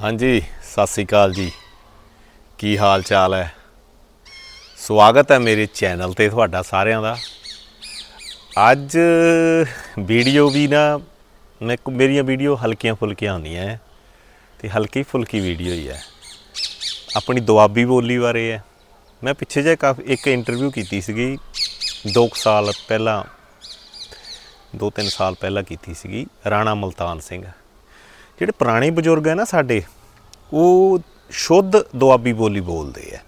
ਹਾਂਜੀ, ਸਤਿ ਸ੍ਰੀ ਅਕਾਲ ਜੀ। ਕੀ ਹਾਲ ਚਾਲ ਹੈ? ਸਵਾਗਤ ਹੈ ਮੇਰੇ ਚੈਨਲ ਤੇ ਤੁਹਾਡਾ ਸਾਰਿਆਂ ਦਾ। ਅੱਜ ਵੀਡੀਓ ਵੀ ਨਾ, ਮੈਂ ਮੇਰੀਆਂ ਵੀਡੀਓ ਹਲਕੀਆਂ ਫੁਲਕੀਆਂ ਹੁੰਦੀਆਂ ਹੈ ਤੇ ਹਲਕੀ ਫੁਲਕੀ ਵੀਡੀਓ ਹੀ ਹੈ ਆਪਣੀ ਦੁਆਬੀ ਬੋਲੀ ਬਾਰੇ ਹੈ ਮੈਂ ਪਿੱਛੇ ਜੇ ਕਾਫੀ, ਇੱਕ ਇੰਟਰਵਿਊ ਕੀਤੀ ਸੀਗੀ 2 ਸਾਲ ਪਹਿਲਾਂ 2-3 ਸਾਲ ਪਹਿਲਾਂ ਕੀਤੀ ਸੀਗੀ, ਰਾਣਾ ਮਲਤਾਨ ਸਿੰਘ। ਜਿਹੜੇ ਪੁਰਾਣੇ ਬਜ਼ੁਰਗ ਹੈ ਨਾ ਸਾਡੇ, ਉਹ ਸ਼ੁੱਧ ਦੁਆਬੀ ਬੋਲੀ ਬੋਲਦੇ ਆ।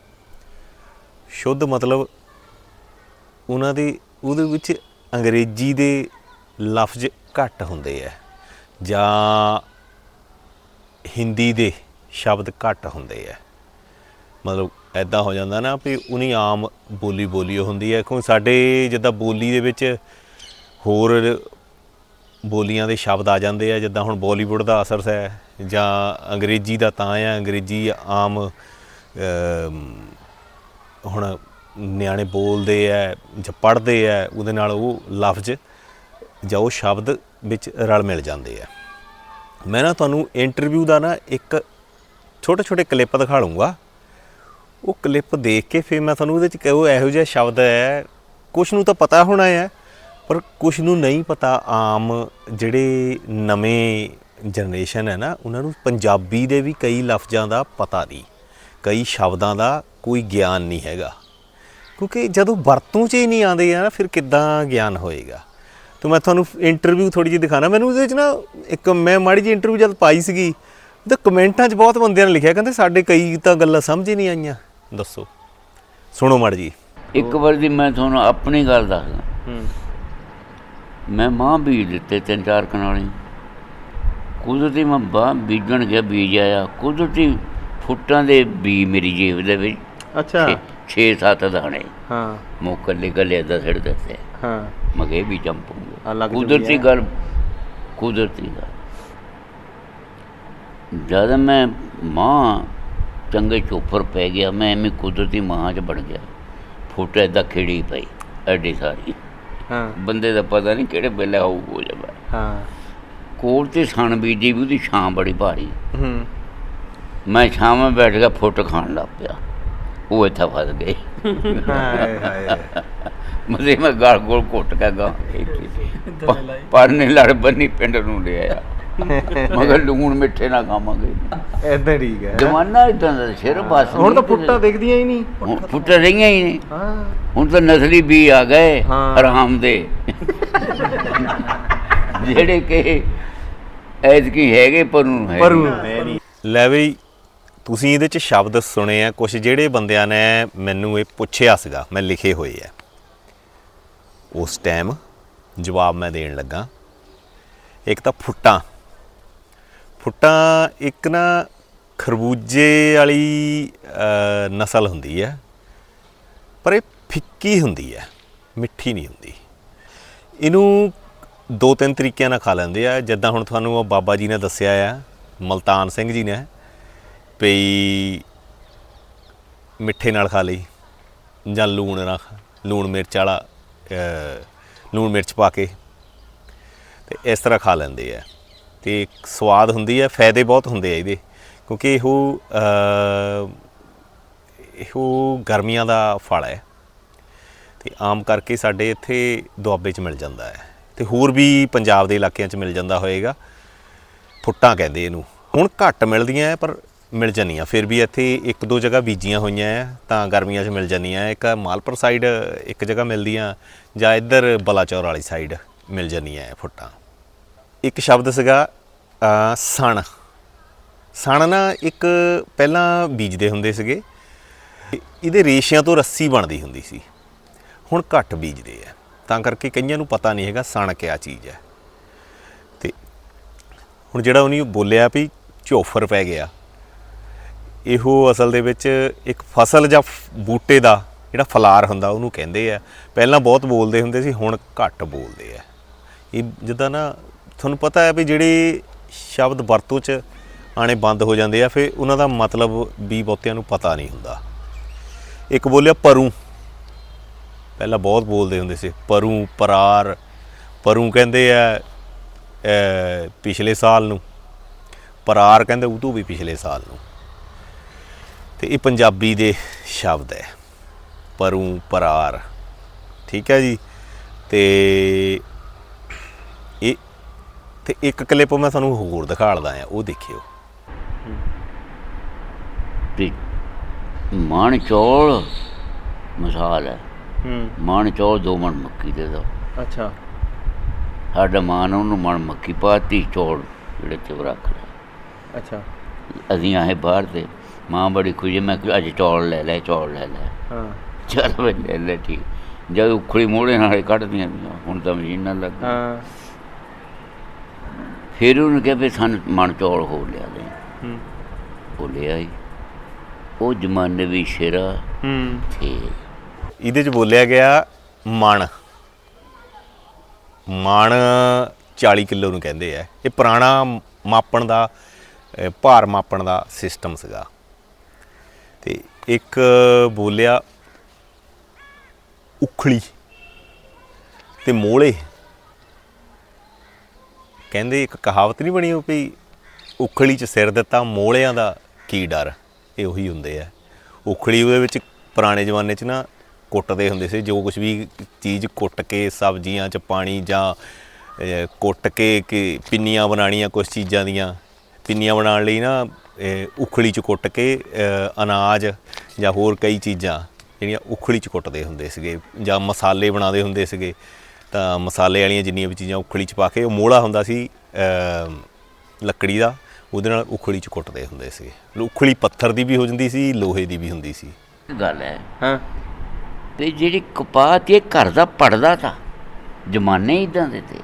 ਸ਼ੁੱਧ ਮਤਲਬ ਉਹਨਾਂ ਦੇ, ਉਹਦੇ ਵਿੱਚ ਅੰਗਰੇਜ਼ੀ ਦੇ ਲਫ਼ਜ਼ ਘੱਟ ਹੁੰਦੇ ਆ, ਜਾਂ ਹਿੰਦੀ ਦੇ ਸ਼ਬਦ ਘੱਟ ਹੁੰਦੇ ਆ। ਮਤਲਬ ਐਦਾਂ ਹੋ ਜਾਂਦਾ ਨਾ ਵੀ ਉਨੀ ਆਮ ਬੋਲੀ ਬੋਲੀ ਹੁੰਦੀ ਹੈ ਕਿਉਂਕਿ ਸਾਡੇ ਜਿੱਦਾਂ ਬੋਲੀ ਦੇ ਵਿੱਚ ਹੋਰ ਬੋਲੀਆਂ ਦੇ ਸ਼ਬਦ ਆ ਜਾਂਦੇ ਆ, ਜਿੱਦਾਂ ਹੁਣ ਬਾਲੀਵੁੱਡ ਦਾ ਅਸਰ ਹੈ ਜਾਂ ਅੰਗਰੇਜ਼ੀ ਦਾ ਤਾਂ ਆ, ਅੰਗਰੇਜ਼ੀ ਆਮ ਹੁਣ ਨਿਆਣੇ ਬੋਲਦੇ ਆ ਜਾਂ ਪੜ੍ਹਦੇ ਆ, ਉਹਦੇ ਨਾਲ ਉਹ ਲਫ਼ਜ਼ ਜਾਂ ਉਹ ਸ਼ਬਦ ਵਿੱਚ ਰਲ ਮਿਲ ਜਾਂਦੇ ਆ। ਮੈਂ ਨਾ ਤੁਹਾਨੂੰ ਇੰਟਰਵਿਊ ਦਾ ਨਾ ਇੱਕ ਛੋਟੇ ਛੋਟੇ ਕਲਿੱਪ ਦਿਖਾ ਲੂੰਗਾ ਉਹ ਕਲਿੱਪ ਦੇਖ ਕੇ ਫਿਰ ਮੈਂ ਤੁਹਾਨੂੰ ਉਹਦੇ 'ਚ ਕਹੋ ਇਹੋ ਜਿਹਾ ਸ਼ਬਦ ਹੈ ਕੁਝ ਨੂੰ ਤਾਂ ਪਤਾ ਹੋਣਾ ਹੈ ਪਰ ਕੁਝ ਨੂੰ ਨਹੀਂ ਪਤਾ ਆਮ ਜਿਹੜੇ ਨਵੇਂ ਜਨਰੇਸ਼ਨ ਹੈ ਨਾ ਉਹਨਾਂ ਨੂੰ ਪੰਜਾਬੀ ਦੇ ਵੀ ਕਈ ਲਫ਼ਜ਼ਾਂ ਦਾ ਪਤਾ ਨਹੀਂ ਕਈ ਸ਼ਬਦਾਂ ਦਾ ਕੋਈ ਗਿਆਨ ਨਹੀਂ ਹੈਗਾ। ਕਿਉਂਕਿ ਜਦੋਂ ਵਰਤੋਂ 'ਚ ਹੀ ਨਹੀਂ ਆਉਂਦੇ ਆ ਨਾ ਫਿਰ ਕਿੱਦਾਂ ਗਿਆਨ ਹੋਏਗਾ? ਤੇ ਮੈਂ ਤੁਹਾਨੂੰ ਇੰਟਰਵਿਊ ਥੋੜੀ ਜਿਹੀ ਦਿਖਾਣਾ ਮੈਨੂੰ ਉਹਦੇ ਵਿੱਚ ਨਾ ਇੱਕ ਮੈਂ ਮਾੜੀ ਜਿਹੀ ਇੰਟਰਵਿਊ ਜਦ ਪਾਈ ਸੀਗੀ ਤੇ ਕਮੈਂਟਾਂ 'ਚ ਬਹੁਤ ਬੰਦਿਆਂ ਨੇ ਲਿਖਿਆ ਕਹਿੰਦੇ ਸਾਡੇ ਕਈ ਤਾਂ ਗੱਲਾਂ ਸਮਝ ਹੀ ਨਹੀਂ ਆਈਆਂ। ਦੱਸੋ। ਸੁਣੋ ਮਾੜੀ ਜੀ ਇੱਕ ਵਾਰ ਦੀ ਮੈਂ ਤੁਹਾਨੂੰ ਆਪਣੀ ਗੱਲ ਦੱਸਦਾ। ਮੈਂ ਮਾਂ ਬੀਜ ਦਿੱਤੇ ਤਿੰਨ ਚਾਰ ਕਨਾਲੀ। ਕੁਦਰਤੀ ਮੈਂ ਬਾਹ ਬੀਜਣ ਗਿਆ ਬੀਜ ਆਇਆ। ਕੁਦਰਤੀ ਫੁੱਟਾਂ ਦੇ ਬੀ ਮੇਰੀ ਜੇਬ ਦੇ ਵਿੱਚ। ਅੱਛਾ। 6-7 ਦਾਣੇ। ਹਾਂ। ਮੁੱਕਲੇ ਗੱਲੇ ਦਾ ਸਿਰ ਦਿੱਤੇ। ਹਾਂ। ਮਗੇ ਵੀ ਲੱਗ ਕੁਦਰਤੀ ਗੱਲ ਕੁਦਰਤੀ ਗੱਲ। ਜਦ ਮੈਂ ਮਾਂ ਚੰਗੇ ਚੋਫਰ ਪੈ ਗਿਆ ਮੈਂ ਐਵੇਂ ਕੁਦਰਤੀ ਮਾਂ ਚ ਬਣ ਗਿਆ। ਫੁੱਟ ਏਦਾਂ ਖਿੜੀ ਪਈ ਐਡੀ ਸਾਰੀ। ਹਾਂ। ਬੰਦੇ ਦਾ ਪਤਾ ਨਹੀਂ ਕਿਹੜੇ ਵੇਲੇ ਹੋਊ ਹੋ ਜਾਵੇ। ਹਾਂ। ਕੋਲ ਤੇ ਸਣ ਬੀਜੀ ਵੀ ਉਹਦੀ ਛਾਂ ਬੜੀ ਭਾਰੀ। ਹੂੰ। ਮੈਂ ਛਾਂ ਵਿੱਚ ਬੈਠ ਕੇ ਫੁੱਟ ਖਾਣ ਲੱਗ ਪਿਆ। ਉਹ ਇੱਥੇ ਫਸ ਗਏ। ਹਾਏ ਹਾਏ। ਮਜ਼ੇ ਮੈਂ ਗਾਲ ਗੋਲ ਘੁੱਟ ਕੇ ਗਾ ਪਰ ਨੇ ਲੜ ਬੰਨੀ ਪਿੰਡ ਨੂੰ ਲੈ ਆਇਆ। ਮਗਰ ਲੂਣ ਮਿੱਠੇ ਨਾ ਖਾਵਾਂਗੇ। ਐਦਾਂ ਠੀਕ ਹੈ। ਜਮਾਨਾ ਇਦਾਂ ਦਾ ਸਿਰ ਬਸ ਹੁਣ ਤਾਂ ਫੁੱਟਾਂ ਦਿਖਦੀਆਂ ਹੀ ਨਹੀਂ। ਫੁੱਟ ਰਹੀਆਂ ਹੀ ਨਹੀਂ। ਹਾਂ। ਹੁਣ ਤਾਂ ਨਸਲੀ ਵੀ ਆ ਗਏ। ਹਰਾਮ ਦੇ। ਜਿਹੜੇ ਕਿ ਐਤਕੀ ਹੈਗੇ ਪਰ ਨੂੰ ਹੈ ਪਰ ਨਹੀਂ। ਲੈ ਬਈ ਤੁਸੀਂ ਇਹਦੇ ਚ ਸ਼ਬਦ ਸੁਣੇ ਆ ਕੁਝ ਜਿਹੜੇ ਬੰਦਿਆਂ ਨੇ ਮੈਨੂੰ ਇਹ ਪੁੱਛਿਆ ਸੀਗਾ ਮੈਂ ਲਿਖੇ ਹੋਏ ਆ। ਉਸ ਟਾਈਮ ਜਵਾਬ ਮੈਂ ਦੇਣ ਲੱਗਾ ਇੱਕ ਤਾਂ ਫੁੱਟਾਂ। ਫੁੱਟਾਂ ਇੱਕ ਨਾ ਖਰਬੂਜੇ ਵਾਲੀ ਨਸਲ ਹੁੰਦੀ ਹੈ, ਪਰ ਇਹ ਫਿੱਕੀ ਹੁੰਦੀ ਹੈ, ਮਿੱਠੀ ਨਹੀਂ ਹੁੰਦੀ। ਇਹਨੂੰ ਦੋ ਤਿੰਨ ਤਰੀਕਿਆਂ ਨਾਲ ਖਾ ਲੈਂਦੇ ਆ। ਜਿੱਦਾਂ ਹੁਣ ਤੁਹਾਨੂੰ ਉਹ ਬਾਬਾ ਜੀ ਨੇ ਦੱਸਿਆ ਆ, ਮਲਤਾਨ ਸਿੰਘ ਜੀ ਨੇ ਪਈ ਮਿੱਠੇ ਨਾਲ ਖਾ ਲਈ, ਜਾਂ ਲੂਣ ਨਾਲ ਖਾ- ਲੂਣ ਮਿਰਚ ਵਾਲਾ ਲੂਣ ਮਿਰਚ ਪਾ ਕੇ, ਤੇ ਇਸ ਤਰ੍ਹਾਂ ਖਾ ਲੈਂਦੇ ਆ। ਤੇ ਸਵਾਦ ਹੁੰਦੀ ਹੈ, ਫਾਇਦੇ ਬਹੁਤ ਹੁੰਦੇ ਆ ਇਹਦੇ। ਕਿਉਂਕਿ ਇਹੋ ਇਹੋ ਗਰਮੀਆਂ ਦਾ ਫਲ ਹੈ। ਤੇ ਆਮ ਕਰਕੇ ਸਾਡੇ ਇੱਥੇ ਦੁਆਬੇ 'ਚ ਮਿਲ ਜਾਂਦਾ ਹੈ। ਤੇ ਹੋਰ ਵੀ ਪੰਜਾਬ ਦੇ ਇਲਾਕਿਆਂ 'ਚ ਮਿਲ ਜਾਂਦਾ ਹੋਏਗਾ। ਫੁੱਟਾਂ ਕਹਿੰਦੇ ਇਹਨੂੰ। ਹੁਣ ਘੱਟ ਮਿਲਦੀਆਂ ਹੈ, ਪਰ ਮਿਲ ਜਾਂਦੀਆਂ। ਫਿਰ ਵੀ ਇੱਥੇ ਇੱਕ ਦੋ ਜਗ੍ਹਾ ਬੀਜੀਆਂ ਹੋਈਆਂ ਹੈ, ਤਾਂ ਗਰਮੀਆਂ 'ਚ ਮਿਲ ਜਾਂਦੀਆਂ ਇੱਕ ਮਾਲਪੁਰ ਸਾਈਡ ਇੱਕ ਜਗ੍ਹਾ ਮਿਲਦੀਆਂ, ਜਾਂ ਇੱਧਰ ਬਲਾਚੌਰ ਵਾਲੀ ਸਾਈਡ ਮਿਲ ਜਾਂਦੀਆਂ ਹੈ ਫੁੱਟਾਂ। ਇੱਕ ਸ਼ਬਦ ਸੀਗਾ ਸਣ। ਸਣ ਨਾ ਇੱਕ ਪਹਿਲਾਂ ਬੀਜਦੇ ਹੁੰਦੇ ਸੀਗੇ। ਇਹਦੇ ਰੇਸ਼ਿਆਂ ਤੋਂ ਰੱਸੀ ਬਣਦੀ ਹੁੰਦੀ ਸੀ। ਹੁਣ ਘੱਟ ਬੀਜਦੇ ਆ। ਤਾਂ ਕਰਕੇ ਕਈਆਂ ਨੂੰ ਪਤਾ ਨਹੀਂ ਹੈਗਾ ਸਣ ਕਿਆ ਚੀਜ਼ ਹੈ। ਤੇ ਹੁਣ ਜਿਹੜਾ ਉਹਨੇ ਬੋਲਿਆ ਵੀ ਝੋਫਰ ਪੈ ਗਿਆ। ਇਹੋ ਅਸਲ ਦੇ ਵਿੱਚ ਇੱਕ ਫਸਲ ਜਾਂ ਫ- ਬੂਟੇ ਦਾ ਜਿਹੜਾ ਫਲਾਰ ਹੁੰਦਾ ਉਹਨੂੰ ਕਹਿੰਦੇ ਆ। ਪਹਿਲਾਂ ਬਹੁਤ ਬੋਲਦੇ ਹੁੰਦੇ ਸੀ, ਹੁਣ ਘੱਟ ਬੋਲਦੇ ਆ। ਇਹ ਜਿੱਦਾਂ ਨਾ ਤੁਹਾਨੂੰ ਪਤਾ ਹੈ ਵੀ ਜਿਹੜੇ ਸ਼ਬਦ ਵਰਤੋਂ 'ਚ ਆਣੇ ਬੰਦ ਹੋ ਜਾਂਦੇ ਆ, ਫਿਰ ਉਹਨਾਂ ਦਾ ਮਤਲਬ ਵੀ ਬਹੁਤਿਆਂ ਨੂੰ ਪਤਾ ਨਹੀਂ ਹੁੰਦਾ। ਇੱਕ ਬੋਲਿਆ ਪਰੂ। ਪਹਿਲਾਂ ਬਹੁਤ ਬੋਲਦੇ ਹੁੰਦੇ ਸੀ, ਪਰੂ, ਪਰਾਰ। ਪਰੂ ਕਹਿੰਦੇ ਆ ਪਿਛਲੇ ਸਾਲ ਨੂੰ। ਪਰਾਰ ਕਹਿੰਦੇ ਉਹ ਤੋਂ ਵੀ ਪਿਛਲੇ ਸਾਲ ਨੂੰ। ਤੇ ਇਹ ਪੰਜਾਬੀ ਦੇ ਸ਼ਬਦ ਹੈ। ਪਰੂ, ਪਰਾਰ। ਠੀਕ ਹੈ ਜੀ? ਤੇ ਤੇ ਇੱਕ ਕਲਿੱਪ ਮੈਂ ਤੁਹਾਨੂੰ ਹੋਰ ਦਿਖਾੜਦਾ ਆ ਉਹ ਦੇਖਿਓ। ਤੇ ਮਾਣ ਚੌਲ ਮਿਸਾਲ ਹੈ। ਹੂੰ। ਮਾਣ ਚੌਲ ਦੋ ਮਣ ਮੱਕੀ ਦੇ ਦੋ। ਅੱਛਾ। ਸਾਡਾ ਮਾਂ ਨੇ ਉਹਨੂੰ ਮਣ ਮੱਕੀ ਪਾਤੀ ਚੌਲ ਜਿਹੜੇ ਤੇ ਉਹ ਰੱਖ ਲਿਆ ਅੱਛਾ। ਅਸੀਂ ਆਏ ਬਾਹਰ ਤੇ ਮਾਂ ਬੜੀ ਖੁਸ਼ ਮੈਂ ਕਿਹਾ ਅੱਜ ਚੌਲ ਲੈ ਲੈ ਚੌਲ ਲੈ ਲੈ। ਹਾਂ। ਚਲ ਵੇ ਲੈ ਲੈ ਠੀਕ। ਜਦ ਉਖੜੀ ਮੋੜੇ ਨਾਲੇ ਕੱਢਦੀਆਂ ਪਈਆਂ ਹੁਣ ਤਾਂ ਮਸ਼ੀਨਾਂ ਲੱਗ ਗਈਆਂ। ਹਾਂ। ਫਿਰ ਉਹਨੇ ਕਿਹਾ ਵੀ ਸਾਨੂੰ ਮਣ ਚੌਲ ਹੋ ਲਿਆ ਦੇ। ਹੂੰ। ਉਹ ਲਿਆ ਹੀ ਉਹ ਜ਼ਮਾਨੇ ਵੀ ਸ਼ੇਰਾ। ਹੂੰ। ਥੇ ਇਹਦੇ ਚ ਬੋਲਿਆ ਗਿਆ ਮਣ। ਮਣ 40 ਕਿਲੋ ਨੂੰ ਕਹਿੰਦੇ ਆ। ਇਹ ਪੁਰਾਣਾ ਮਾਪਣ ਦਾ ਭਾਰ ਮਾਪਣ ਦਾ ਸਿਸਟਮ ਸੀਗਾ। ਤੇ ਇੱਕ ਬੋਲਿਆ ਉਖਲੀ। ਤੇ ਮੋਲੇ। ਕਹਿੰਦੇ ਇੱਕ ਕਹਾਵਤ ਨਹੀਂ ਬਣੀ ਉਹ ਵੀ ਉਖਲੀ 'ਚ ਸਿਰ ਦਿੱਤਾ ਮੋਲਿਆਂ ਦਾ ਕੀ ਡਰ? ਇਹ ਉਹੀ ਹੁੰਦੇ ਆ। ਉਖਲੀ ਉਹਦੇ ਵਿੱਚ ਪੁਰਾਣੇ ਜ਼ਮਾਨੇ 'ਚ ਨਾ ਕੁੱਟਦੇ ਹੁੰਦੇ ਸੀ ਜੋ ਕੁਝ ਵੀ ਚੀਜ਼ ਕੁੱਟ ਕੇ ਸਬਜ਼ੀਆਂ 'ਚ ਪਾਣੀ ਜਾਂ ਕੁੱਟ ਕੇ ਕਿ ਪਿੰਨੀਆਂ ਬਣਾਉਣੀਆਂ ਕੁਝ ਚੀਜ਼ਾਂ ਦੀਆਂ। ਪਿੰਨੀਆਂ ਬਣਾਉਣ ਲਈ ਨਾ ਇਹ, ਉਖਲੀ 'ਚ ਕੁੱਟ ਕੇ ਅਨਾਜ ਜਾਂ ਹੋਰ ਕਈ ਚੀਜ਼ਾਂ ਜਿਹੜੀਆਂ ਉਖਲੀ 'ਚ ਕੁੱਟਦੇ ਹੁੰਦੇ ਸੀਗੇ ਜਾਂ ਮਸਾਲੇ ਬਣਾਉਂਦੇ ਹੁੰਦੇ ਸੀਗੇ। ਤਾਂ ਮਸਾਲੇ ਵਾਲੀਆਂ ਜਿੰਨੀਆਂ ਵੀ ਚੀਜ਼ਾਂ ਉਖਲੀ 'ਚ ਪਾ ਕੇ ਉਹ ਮੋਹਲਾ ਹੁੰਦਾ ਸੀ ਲੱਕੜੀ ਦਾ ਉਹਦੇ ਨਾਲ ਉਖਲੀ 'ਚ ਕੁੱਟਦੇ ਹੁੰਦੇ ਸੀਗੇ ਉਖਲੀ ਪੱਥਰ ਦੀ ਵੀ ਹੋ ਜਾਂਦੀ ਸੀ ਲੋਹੇ ਦੀ ਵੀ ਹੁੰਦੀ ਸੀ। ਗੱਲ ਹੈ ਹਾਂ। ਵੀ ਜਿਹੜੀ ਕਪਾਹ ਤੇ ਘਰ ਦਾ ਪੜਦਾ ਤਾ ਜਮਾਨੇ ਇਦਾਂ ਦੇ ਤੇ।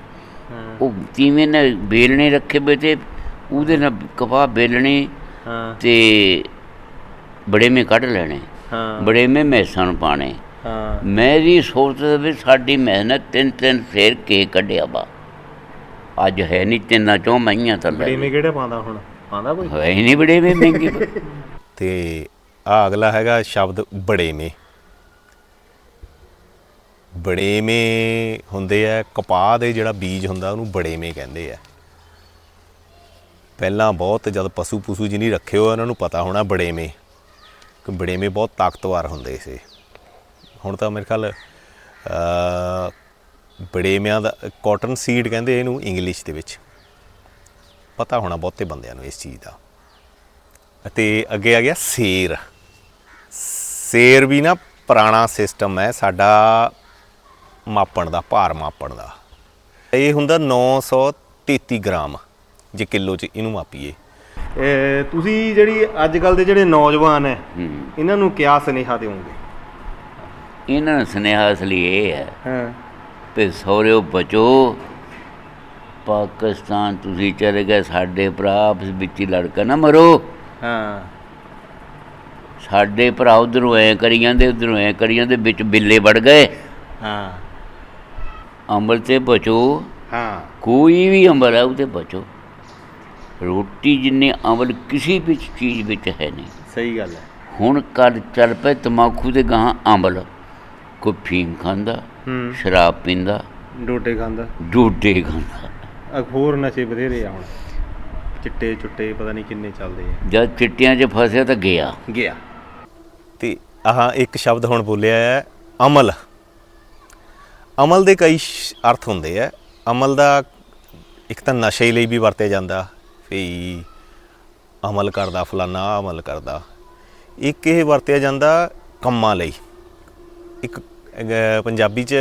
ਉਹ ਕਿਵੇਂ ਨੇ ਬੇਲਣੇ ਰੱਖੇ ਬੇ ਤੇ ਉਹਦੇ ਨਾਲ ਕਪਾਹ ਬੇਲਣੇ ਹਾਂ। ਤੇ ਬੜੇ ਮੇ ਕੱਢ ਲੈਣੇ ਹਾਂ। ਬੜੇ ਮੇ ਮੈਸਾਂ ਨੂੰ ਪਾਣੇ। ਹਾਂ। ਮੇਰੀ ਸੋਚ ਦੇ ਵਿੱਚ ਸਾਡੀ ਮਿਹਨਤ ਤਿੰਨ ਤਿੰਨ ਫੇਰ ਕੇ ਕੱਢਿਆ ਬਾ ਅੱਜ ਹੈ ਨਹੀਂ ਤਿੰਨਾਂ ਚੋਂ ਮਈਆਂ ਤਾਂ ਬੜੀ ਮੇ ਕਿਹੜਾ ਪਾਉਂਦਾ ਹੁਣ? ਪਾਉਂਦਾ ਕੋਈ? ਹੈ ਨਹੀਂ ਬੜੇ ਮੇ ਮਹਿੰਗੀ। ਤੇ ਆ ਅਗਲਾ ਹੈਗਾ ਸ਼ਬਦ ਬੜੇਵੇਂ। ਬੜੇਵੇਂ ਹੁੰਦੇ ਆ ਕਪਾਹ ਦੇ ਜਿਹੜਾ ਬੀਜ ਹੁੰਦਾ ਉਹਨੂੰ ਬੜੇਵੇਂ ਕਹਿੰਦੇ ਆ। ਪਹਿਲਾਂ ਬਹੁਤ ਜਦ ਪਸ਼ੂ ਪਸ਼ੂ ਜਿਹਨੀ ਰੱਖੇ ਹੋ ਉਹਨਾਂ ਨੂੰ ਪਤਾ ਹੋਣਾ ਬੜੇਵੇਂ। ਕਿ ਬੜੇਵੇਂ ਬਹੁਤ ਤਾਕਤਵਰ ਹੁੰਦੇ ਸੀ। ਹੁਣ ਤਾਂ ਮੇਰੇ ਖਿਆਲ ਅ, ਬੜੇਵਿਆਂ ਦਾ ਕਾਟਨ ਸੀਡ ਕਹਿੰਦੇ ਇਹਨੂੰ ਇੰਗਲਿਸ਼ ਦੇ ਵਿੱਚ। ਪਤਾ ਹੋਣਾ ਬਹੁਤੇ ਬੰਦਿਆਂ ਨੂੰ ਇਸ ਚੀਜ਼ ਦਾ। ਅਤੇ ਅੱਗੇ ਆ ਗਿਆ ਸੇਰ। ਸੇਰ ਵੀ ਨਾ ਪੁਰਾਣਾ ਸਿਸਟਮ ਹੈ ਸਾਡਾ ਮਾਪਣ ਦਾ ਭਾਰ ਮਾਪਣ ਦਾ। ਇਹ ਹੁੰਦਾ 933 ਗ੍ਰਾਮ ਜੇ ਕਿਲੋ ਚ ਇਹਨੂੰ ਮਾਪੀਏ। ਤੁਸੀਂ ਜਿਹੜੀ ਅੱਜ ਕੱਲ ਦੇ ਜਿਹੜੇ ਨੌਜਵਾਨ ਹੈ। ਇਹਨਾਂ ਨੂੰ ਕਿਆ ਸੁਨੇਹਾ ਦਿਓਗੇ ਇਹਨਾਂ ਦਾ ਸੁਨੇਹਾ ਅਸਲੀ ਇਹ ਹੈ ਹਾਂ। ਵੀ ਸੌਰਿਓ ਬਚੋ ਪਾਕਿਸਤਾਨ ਤੁਸੀਂ ਚਲੇ ਗਏ ਸਾਡੇ ਭਰਾ ਆਪਸ ਵਿੱਚ ਹੀ ਲੜਕਾ ਨਾ ਮਰੋ। ਹਾਂ। ਸਾਡੇ ਭਰਾ ਉਧਰੋਂ ਐ ਕਰੀ ਜਾਂਦੇ ਉਧਰੋਂ ਐ ਕਰੀ ਜਾਂਦੇ ਵਿੱਚ ਬਿੱਲੇ ਵੜ ਗਏ। ਹਾਂ। ਅੰਬਲ ਤੇ ਬਚੋ। ਹਾਂ। ਕੋਈ ਵੀ ਅੰਬਲ ਹੈ ਉਹਤੇ ਬਚੋ। ਰੋਟੀ ਜਿੰਨੇ ਅੰਬਲ ਕਿਸੇ ਵੀ ਚੀਜ਼ ਵਿੱਚ ਹੈ ਨਹੀਂ। ਸਹੀ ਗੱਲ ਹੈ। ਹੁਣ ਕੱਲ ਚੱਲ ਪਏ ਤਮਾਕੂ ਦੇ ਗਾਂ ਅੰਬਲ। ਕੋਈ ਫੀਮ ਖਾਂਦਾ ਹੂੰ। ਸ਼ਰਾਬ ਪੀਂਦਾ ਡੋਡੇ ਖਾਂਦਾ। ਡੋਡੇ ਖਾਂਦਾ। ਹੋਰ ਨਸ਼ੇ ਬਥੇਰੇ ਆ ਹੁਣ। ਚਿੱਟੇ ਚੁੱਟੇ ਪਤਾ ਨਹੀਂ ਕਿੰਨੇ ਚੱਲਦੇ ਆ। ਜਦ ਚਿੱਟਿਆਂ 'ਚ ਫਸਿਆ ਤਾਂ ਗਿਆ। ਗਿਆ। ਤੇ ਆਹ ਇੱਕ ਸ਼ਬਦ ਹੁਣ ਬੋਲਿਆ ਹੈ ਅਮਲ। ਅਮਲ ਦੇ ਕਈ ਅਰਥ ਹੁੰਦੇ ਆ। ਅਮਲ ਦਾ ਇੱਕ ਤਾਂ ਨਸ਼ੇ ਲਈ ਵੀ ਵਰਤਿਆ ਜਾਂਦਾ। ਵੀ ਅਮਲ ਕਰਦਾ ਫਲਾਨਾ ਅਮਲ ਕਰਦਾ। ਇੱਕ ਇਹ ਵਰਤਿਆ ਜਾਂਦਾ ਕੰਮਾਂ ਲਈ। ਇੱਕ ਪੰਜਾਬੀ ਚ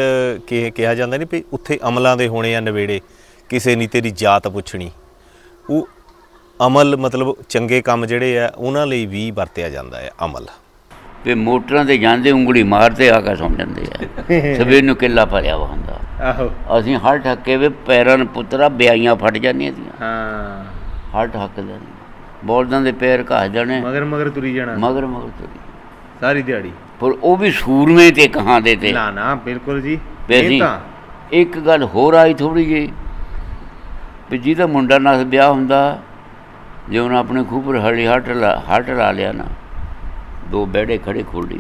ਕਿ- ਕਿਹਾ ਜਾਂਦਾ ਨਹੀਂ ਵੀ ਉੱਥੇ ਅਮਲਾਂ ਦੇ ਹੋਣੇ ਆ ਨਵੇੜੇ ਕਿਸੇ ਨਹੀਂ ਤੇਰੀ ਜਾਤ ਪੁੱਛਣੀ। ਉਹ ਅਮਲ ਮਤਲਬ ਚੰਗੇ ਕੰਮ ਜਿਹੜੇ ਆ ਉਹਨਾਂ ਲਈ ਵੀ ਵਰਤਿਆ ਜਾਂਦਾ ਹੈ ਅਮਲ। ਤੇ ਮੋਟਰਾਂ ਤੇ ਜਾਂਦੇ ਉਂਗਲੀ ਮਾਰਦੇ ਆ ਕੇ ਸੌਂ ਜਾਂਦੇ ਆ। ਸਵੇਰ ਨੂੰ ਕਿੱਲਾ ਭਰਿਆ ਵਾ ਹੁੰਦਾ। ਆਹੋ। ਅਸੀਂ ਹਰ ਠੱਕੇ ਵੇ ਪੈਰਾਂ ਨੂੰ ਪੁੱਤਰਾ ਬਿਆਈਆਂ ਫਟ ਜਾਂਦੀਆਂ ਦੀਆਂ ਹਾਂ। ਹਰ ਠੱਕ ਦੇ ਬੋਲਦਾਂ ਦੇ ਪੈਰ ਘਾ ਜਾਣੇ। ਮਗਰ ਮਗਰ ਤੁਰੀ ਜਾਣਾ। ਮਗਰ ਮਗਰ ਤੁਰੀ। ਸਾਰੀ ਦਿਹਾੜੀ। ਪਰ ਉਹ ਵੀ ਸੂਰਮੇ ਤੇ ਕਹਾਂ ਦੇ ਤੇ। ਨਾ ਨਾ ਬਿਲਕੁਲ ਜੀ। ਇਹ ਤਾਂ ਇੱਕ ਗੱਲ ਹੋਰ ਆਈ ਥੋੜੀ ਜਿਹੀ ਵੀ ਜਿਹਦਾ ਮੁੰਡਾ ਨਾਲ ਵਿਆਹ ਹੁੰਦਾ ਜੇ ਉਹਨੇ ਆਪਣੇ ਖੂਬਰ ਹਲੀ ਹਟ ਲਾ ਹਟ ਲਾ ਲਿਆ ਨਾ ਦੋ ਬੈੜੇ ਖੜੇ ਖੋਲੀ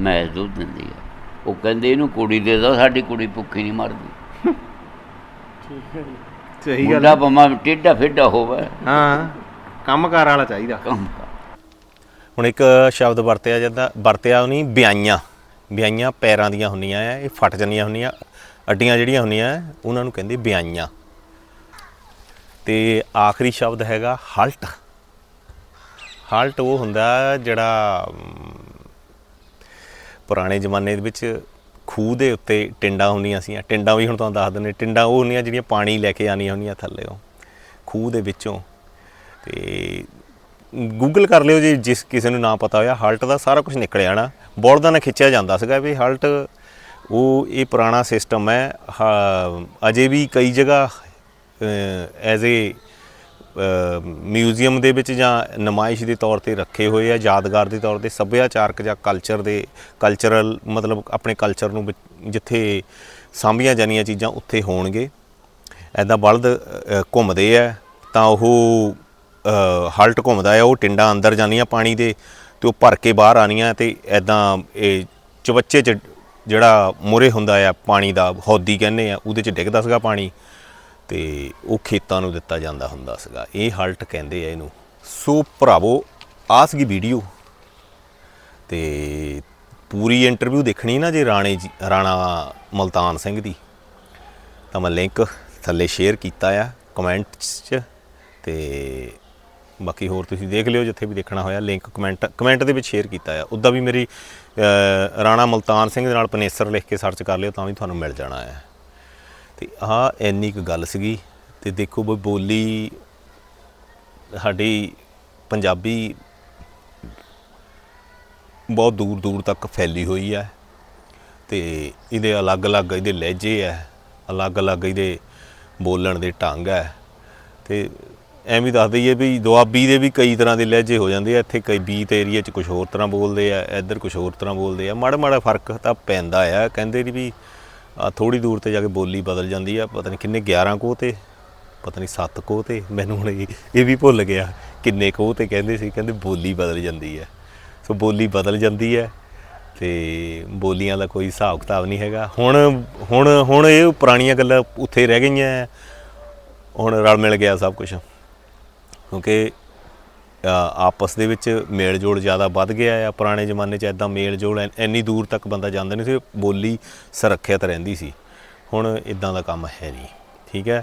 ਮੈਂ ਦੁੱਧ ਦਿੰਦੀ ਆ। ਉਹ ਕਹਿੰਦੇ ਇਹਨੂੰ ਕੁੜੀ ਦੇ ਦੋ ਸਾਡੀ ਕੁੜੀ ਭੁੱਖੀ ਨਹੀਂ ਮਰਦੀ। ਸਹੀ ਗੱਲ ਮੁੰਡਾ ਬਮਾ ਟੇਡਾ ਫੇਡਾ ਹੋਵੇ। ਹਾਂ ਕੰਮਕਾਰ ਵਾਲਾ ਚਾਹੀਦਾ। ਕੰਮ ਹੁਣ ਇੱਕ ਸ਼ਬਦ ਵਰਤਿਆ ਜਾਂਦਾ ਵਰਤਿਆ ਨਹੀਂ ਬਿਆਈਆਂ। ਬਿਆਈਆਂ ਪੈਰਾਂ ਦੀਆਂ ਹੁੰਦੀਆਂ ਆ ਇਹ ਫਟ ਜਾਂਦੀਆਂ ਹੁੰਦੀਆਂ ਅੱਡੀਆਂ ਜਿਹੜੀਆਂ ਹੁੰਦੀਆਂ ਆ, ਉਹਨਾਂ ਨੂੰ ਕਹਿੰਦੇ ਬਿਆਈਆਂ। ਤੇ ਆਖਰੀ ਸ਼ਬਦ ਹੈਗਾ ਹਲਟ। ਹਲਟ ਉਹ ਹੁੰਦਾ ਜਿਹੜਾ ਪੁਰਾਣੇ ਜ਼ਮਾਨੇ ਦੇ ਵਿੱਚ ਖੂਹ ਦੇ ਉੱਤੇ ਟਿੰਡਾਂ ਹੁੰਦੀਆਂ ਸੀ ਟਿੰਡਾਂ ਵੀ ਹੁਣ ਤੁਹਾਨੂੰ ਦੱਸ ਦਿੰਦੇ ਟਿੰਡਾਂ ਉਹ ਹੁੰਦੀਆਂ ਜਿਹੜੀਆਂ ਪਾਣੀ ਲੈ ਕੇ ਆਉਂਦੀਆਂ ਹੁੰਦੀਆਂ ਥੱਲੇੋਂ ਖੂਹ ਦੇ ਵਿੱਚੋਂ। ਤੇ ਗੂਗਲ ਕਰ ਲਿਓ ਜੀ, ਜਿਸ ਕਿਸੇ ਨੂੰ ਨਾ ਪਤਾ ਹੋਇਆ ਹਲਟ ਦਾ ਸਾਰਾ ਕੁਝ ਨਿਕਲ ਆਣਾ ਬੋਲਦਾਂ ਨਾਲ ਖਿੱਚਿਆ ਜਾਂਦਾ ਸੀਗਾ ਵੀ ਹਲਟ ਉਹ ਇਹ ਪੁਰਾਣਾ ਸਿਸਟਮ ਹੈ। ਹਾ- ਅਜੇ ਵੀ ਕਈ ਜਗ੍ਹਾ ਐਜ਼ ਏ ਮਿਊਜ਼ੀਅਮ ਦੇ ਵਿੱਚ ਜਾਂ ਨਮਾਇਸ਼ ਦੇ ਤੌਰ ਤੇ ਰੱਖੇ ਹੋਏ ਆ, ਯਾਦਗਾਰ ਦੇ ਤੌਰ ਤੇ ਸੱਭਿਆਚਾਰਕ ਜਾਂ ਕਲਚਰ ਦੇ ਕਲਚਰਲ ਮਤਲਬ ਆਪਣੇ ਕਲਚਰ ਨੂੰ ਵਿੱਚ- ਜਿੱਥੇ ਸਾਂਭੀਆਂ ਜਾਣੀਆਂ ਚੀਜ਼ਾਂ ਉੱਥੇ ਹੋਣਗੇ। ਐਦਾਂ ਬਲਦ ਘੁੰਮਦੇ ਆ, ਤਾਂ ਉਹ ਹਲਟ ਘੁੰਮਦਾ ਆ ਉਹ ਟਿੰਡਾਂ ਅੰਦਰ ਜਾਂਦੀਆਂ ਪਾਣੀ ਦੇ ਤੇ ਉਹ ਭਰ ਕੇ ਬਾਹਰ ਆਣੀਆਂ ਤੇ ਐਦਾਂ ਇਹ ਚਵੱਚੇ ਚ ਜਿਹੜਾ ਮੋਰੇ ਹੁੰਦਾ ਆ ਪਾਣੀ ਦਾ, ਹੌਦੀ ਕਹਿੰਦੇ ਆ, ਉਹਦੇ ਚ ਡਿੱਗਦਾ ਸੀਗਾ ਪਾਣੀ ਤੇ ਉਹ ਖੇਤਾਂ ਨੂੰ ਦਿੱਤਾ ਜਾਂਦਾ ਹੁੰਦਾ ਸੀਗਾ। ਇਹ ਹਲਟ ਕਹਿੰਦੇ ਆ ਇਹਨੂੰ। ਸੋ ਭਰਾਵੋ, ਆ ਸੀਗੀ ਵੀਡੀਓ। ਤੇ ਪੂਰੀ ਇੰਟਰਵਿਊ ਦੇਖਣੀ ਨਾ ਜੇ ਰਾਣੇ ਜੀ, ਰਾਣਾ ਮਲਤਾਨ ਸਿੰਘ ਦੀ, ਤਾਂ ਮੈਂ ਲਿੰਕ ਥੱਲੇ ਸ਼ੇਅਰ ਕੀਤਾ ਆ, ਕਮੈਂਟਸ 'ਚ ਤੇ ਬਾਕੀ ਹੋਰ ਤੁਸੀਂ ਦੇਖ ਲਿਓ, ਜਿੱਥੇ ਵੀ ਦੇਖਣਾ ਹੋਇਆ ਲਿੰਕ ਕਮੈਂਟ ਕਮੈਂਟ ਦੇ ਵਿੱਚ ਸ਼ੇਅਰ ਕੀਤਾ ਆ। ਉੱਦਾਂ ਵੀ ਮੇਰੀ ਰਾਣਾ ਮਲਤਾਨ ਸਿੰਘ ਦੇ ਨਾਲ ਪਨੇਸਰ ਲਿਖ ਕੇ ਸਰਚ ਕਰ ਲਿਓ, ਤਾਂ ਵੀ ਤੁਹਾਨੂੰ ਮਿਲ ਜਾਣਾ ਹੈ ਤੇ ਆਹ ਇੰਨੀ ਕੁ ਗੱਲ ਸੀਗੀ, ਤੇ ਦੇਖੋ ਬਈ ਬੋਲੀ ਸਾਡੀ ਪੰਜਾਬੀ ਬਹੁਤ ਦੂਰ ਦੂਰ ਤੱਕ ਫੈਲੀ ਹੋਈ ਹੈ ਤੇ ਇਹਦੇ ਅਲੱਗ-ਅਲੱਗ ਇਹਦੇ ਲਹਿਜੇ ਹੈ ਅਲੱਗ-ਅਲੱਗ ਇਹਦੇ ਬੋਲਣ ਦੇ ਢੰਗ ਹੈ ਤੇ ਐਵੇਂ ਦੱਸ ਦਈਏ ਵੀ ਦੁਆਬੀ ਦੇ ਵੀ ਕਈ ਤਰ੍ਹਾਂ ਦੇ ਲਹਿਜੇ ਹੋ ਜਾਂਦੇ ਆ। ਇੱਥੇ ਕਈ ਬੀਤ ਏਰੀਆ 'ਚ ਕੁਝ ਹੋਰ ਤਰ੍ਹਾਂ ਬੋਲਦੇ ਆ, ਇੱਧਰ ਕੁਝ ਹੋਰ ਤਰ੍ਹਾਂ ਬੋਲਦੇ ਆ। ਮਾੜਾ ਮਾੜਾ ਫ਼ਰਕ ਤਾਂ ਪੈਂਦਾ ਆ। ਕਹਿੰਦੇ ਨਹੀਂ ਵੀ ਆ ਥੋੜੀ ਦੂਰ ਤੇ ਜਾ ਕੇ ਬੋਲੀ ਬਦਲ ਜਾਂਦੀ ਆ। ਪਤਾ ਨਹੀਂ ਕਿੰਨੇ 11 ਕੋਹ ਤੇ, ਪਤਾ ਨਹੀਂ 7 ਕੋਹ ਤੇ। ਮੈਨੂੰ ਹੁਣ ਇਹ ਵੀ ਭੁੱਲ ਗਿਆ ਕਿੰਨੇ ਕੋਹ ਤੇ ਕਹਿੰਦੇ ਸੀ, ਕਹਿੰਦੇ ਬੋਲੀ ਬਦਲ ਜਾਂਦੀ ਹੈ ਸੋ ਬੋਲੀ ਬਦਲ ਜਾਂਦੀ ਹੈ ਤੇ ਬੋਲੀਆਂ ਦਾ ਕੋਈ ਹਿਸਾਬ ਕਿਤਾਬ ਨਹੀਂ ਹੈਗਾ। ਹੁਣ ਹੁਣ ਹੁਣ ਇਹ ਪੁਰਾਣੀਆਂ ਗੱਲਾਂ ਉੱਥੇ ਰਹਿ ਗਈਆਂ। ਹੁਣ ਰਲ ਮਿਲ ਗਿਆ ਸਭ ਕੁਝ ਕਿਉਂਕਿ ਆਪਸ ਦੇ ਵਿੱਚ ਮੇਲ ਜੋਲ ਜ਼ਿਆਦਾ ਵੱਧ ਗਿਆ ਆ। ਪੁਰਾਣੇ ਜ਼ਮਾਨੇ 'ਚ ਐਦਾਂ ਮੇਲ ਜੋਲ ਐ- ਇੰਨੀ ਦੂਰ ਤੱਕ ਬੰਦਾ ਜਾਂਦਾ ਨਹੀਂ ਸੀ, ਬੋਲੀ ਸੁਰੱਖਿਅਤ ਰਹਿੰਦੀ ਸੀ। ਹੁਣ ਇਦਾਂ ਦਾ ਕੰਮ ਹੈ ਨਹੀਂ, ਠੀਕ ਹੈ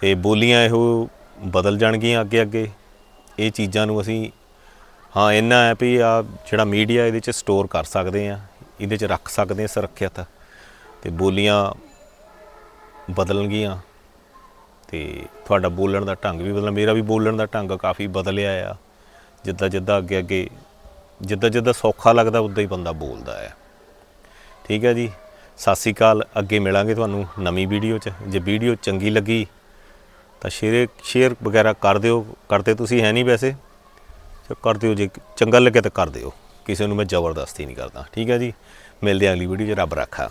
ਤੇ ਬੋਲੀਆਂ ਇਹੋ ਬਦਲ ਜਾਣਗੀਆਂ ਅੱਗੇ ਅੱਗੇ ਇਹ ਚੀਜ਼ਾਂ ਨੂੰ ਅਸੀਂ, ਹਾਂ, ਇੰਨਾ ਹੈ ਵੀ ਆ ਜਿਹੜਾ ਮੀਡੀਆ ਇਹਦੇ 'ਚ ਸਟੋਰ ਕਰ ਸਕਦੇ ਆ, ਇਹਦੇ 'ਚ ਰੱਖ ਸਕਦੇ ਆ ਸੁਰੱਖਿਅਤ। ਤੇ ਬੋਲੀਆਂ ਬਦਲਣਗੀਆਂ। ਤੇ ਤੁਹਾਡਾ ਬੋਲਣ ਦਾ ਢੰਗ ਵੀ ਬਦਲਣਾ ਮੇਰਾ ਵੀ ਬੋਲਣ ਦਾ ਢੰਗ ਕਾਫੀ ਬਦਲਿਆ ਆ। ਜਿੱਦਾਂ ਜਿੱਦਾਂ ਅੱਗੇ ਅੱਗੇ, ਜਿੱਦਾਂ ਜਿੱਦਾਂ ਸੌਖਾ ਲੱਗਦਾ, ਉਦਾਂ ਹੀ ਬੰਦਾ ਬੋਲਦਾ ਆ। ਠੀਕ ਹੈ ਜੀ? ਸਤਿ ਸ਼੍ਰੀ ਅਕਾਲ, ਅੱਗੇ ਮਿਲਾਂਗੇ ਤੁਹਾਨੂੰ ਨਵੀਂ ਵੀਡੀਓ 'ਚ। ਜੇ ਵੀਡੀਓ ਚੰਗੀ ਲੱਗੀ, ਤਾਂ ਸ਼ੇਅਰ ਸ਼ੇਅਰ ਵਗੈਰਾ ਕਰ ਦਿਓ। ਕਰਦੇ ਤੁਸੀਂ ਹੈ ਨਹੀਂ ਵੈਸੇ, ਤੇ ਕਰ ਦਿਓ ਜੇ ਚੰਗਾ ਲੱਗੇ ਤਾਂ ਕਰ ਦਿਓ। ਕਿਸੇ ਨੂੰ ਮੈਂ ਜ਼ਬਰਦਸਤੀ ਨਹੀਂ ਕਰਦਾ। ਠੀਕ ਹੈ ਜੀ? ਮਿਲਦੇ ਅਗਲੀ ਵੀਡੀਓ 'ਚ, ਰੱਬ ਰੱਖਾ।